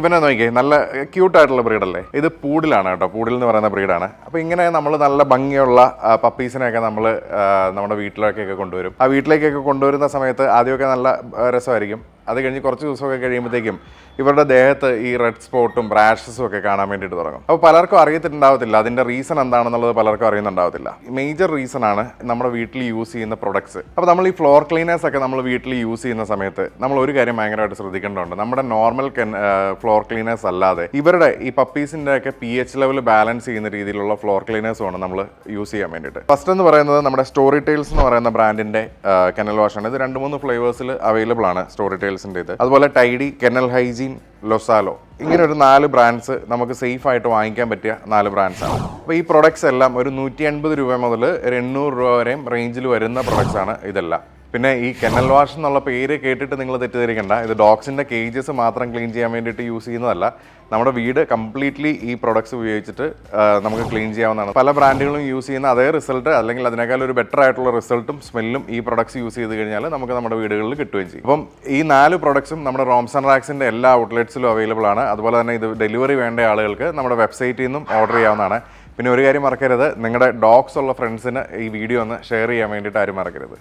ഇവനെ നോക്കിയേ നല്ല ക്യൂട്ട് ആയിട്ടുള്ള ബ്രീഡല്ലേ ഇത് പൂഡിലാണ് കേട്ടോ പൂഡിൽ എന്ന് പറയുന്ന ബ്രീഡാണ് അപ്പോൾ ഇങ്ങനെ നമ്മൾ നല്ല ഭംഗിയുള്ള പപ്പീസിനെയൊക്കെ നമ്മൾ നമ്മുടെ വീട്ടിലേക്കൊക്കെ കൊണ്ടുവരും. ആ വീട്ടിലേക്കൊക്കെ കൊണ്ടുവരുന്ന സമയത്ത് ആദ്യമൊക്കെ നല്ല രസമായിരിക്കും. അത് കഴിഞ്ഞ് കുറച്ച് ദിവസമൊക്കെ കഴിയുമ്പോഴത്തേക്കും ഇവരുടെ ദേഹത്ത് ഈ റെഡ് സ്പോട്ടും റാഷസും ഒക്കെ കാണാൻ വേണ്ടിയിട്ട് തുടങ്ങും. അപ്പോൾ പലർക്കും അറിയത്തിട്ടുണ്ടാവത്തില്ല അതിന്റെ റീസൺ എന്താണെന്നുള്ളത് പലർക്കും അറിയുന്നുണ്ടാവത്തില്ല. മേജർ റീസൺ ആണ് നമ്മുടെ വീട്ടിൽ യൂസ് ചെയ്യുന്ന പ്രൊഡക്ട്സ് അപ്പോൾ നമ്മൾ ഈ ഫ്ലോർ ക്ലീനേഴ്സ് ഒക്കെ നമ്മൾ വീട്ടിൽ യൂസ് ചെയ്യുന്ന സമയത്ത് നമ്മൾ ഒരു കാര്യം ഭയങ്കരമായിട്ട് ശ്രദ്ധിക്കേണ്ടതുണ്ട്. നമ്മുടെ നോർമൽ ഫ്ലോർ ക്ലീനേഴ്സ് അല്ലാതെ ഇവരുടെ ഈ പപ്പീസിന്റെ ഒക്കെ പി എച്ച് ലെവൽ ബാലൻസ് ചെയ്യുന്ന രീതിയിലുള്ള ഫ്ലോർ ക്ലീനേഴ്സ് ആണ് നമ്മൾ യൂസ് ചെയ്യാൻ വേണ്ടിയിട്ട്. ഫസ്റ്റ് എന്ന് പറയുന്നത് നമ്മുടെ സ്റ്റോറി ടെയിൽസ് എന്ന് പറയുന്ന ബ്രാൻഡിന്റെ കനൽ വാഷ് ആണ്. ഇത് രണ്ട് മൂന്ന് ഫ്ലേവേഴ്സിൽ അവൈലബിൾ ആണ് സ്റ്റോറി ടൈൽസിന്റെ ഇത്. അതുപോലെ ടൈഡി കെനൽ ഹൈജീൻ ലൊസാലോ. ഇങ്ങനെ ഒരു നാല് ബ്രാൻഡ്സ് നമുക്ക് സേഫ് ആയിട്ട് വാങ്ങിക്കാൻ പറ്റിയ നാല് ബ്രാൻഡ്സ് ആണ്. അപ്പോൾ ഈ പ്രൊഡക്ട്സ് എല്ലാം ഒരു നൂറ്റി അൻപത് രൂപ മുതൽ എണ്ണൂറ് രൂപ വരെയും റേഞ്ചിൽ വരുന്ന പ്രൊഡക്ട്സ് ആണ് ഇതെല്ലാം. പിന്നെ ഈ കെനൽ വാഷ് എന്നുള്ള പേര് കേട്ടിട്ട് നിങ്ങൾ തെറ്റിദ്ധരിക്കണ്ട. ഇത് ഡോഗ്സിന്റെ കേജസ് മാത്രം ക്ലീൻ ചെയ്യാൻ വേണ്ടിയിട്ട് യൂസ് ചെയ്യുന്നതല്ല. നമ്മുടെ വീട് കംപ്ലീറ്റ്ലി ഈ പ്രൊഡക്ട്സ് ഉപയോഗിച്ചിട്ട് നമുക്ക് ക്ലീൻ ചെയ്യാവുന്നതാണ്. പല ബ്രാൻഡുകളും യൂസ് ചെയ്യുന്ന അതേ റിസൾട്ട് അല്ലെങ്കിൽ അതിനേക്കാൾ ഒരു ബെറ്റർ ആയിട്ടുള്ള റിസൾട്ടും സ്മെല്ലും ഈ പ്രൊഡക്ട്സ് യൂസ് ചെയ്ത് കഴിഞ്ഞാൽ നമുക്ക് നമ്മുടെ വീടുകളിൽ കിട്ടുകയും ചെയ്യും. അപ്പം ഈ നാല് പ്രൊഡക്ട്സും നമ്മുടെ റോംസൺ റാക്സിന്റെ എല്ലാ ഔട്ട്ലെറ്റ്സിലും അവൈലബിൾ ആണ്. അതുപോലെ തന്നെ ഇത് ഡെലിവറി വേണ്ട ആളുകൾക്ക് നമ്മുടെ വെബ്സൈറ്റിൽ നിന്നും ഓർഡർ ചെയ്യാവുന്നതാണ്. പിന്നെ ഒരു കാര്യം മറക്കരുത്. നിങ്ങളുടെ ഡോഗ്സ് ഉള്ള ഫ്രണ്ട്സിന് ഈ വീഡിയോ ഒന്ന് ഷെയർ ചെയ്യാൻ വേണ്ടിയിട്ട് ആരും മറക്കരുത്.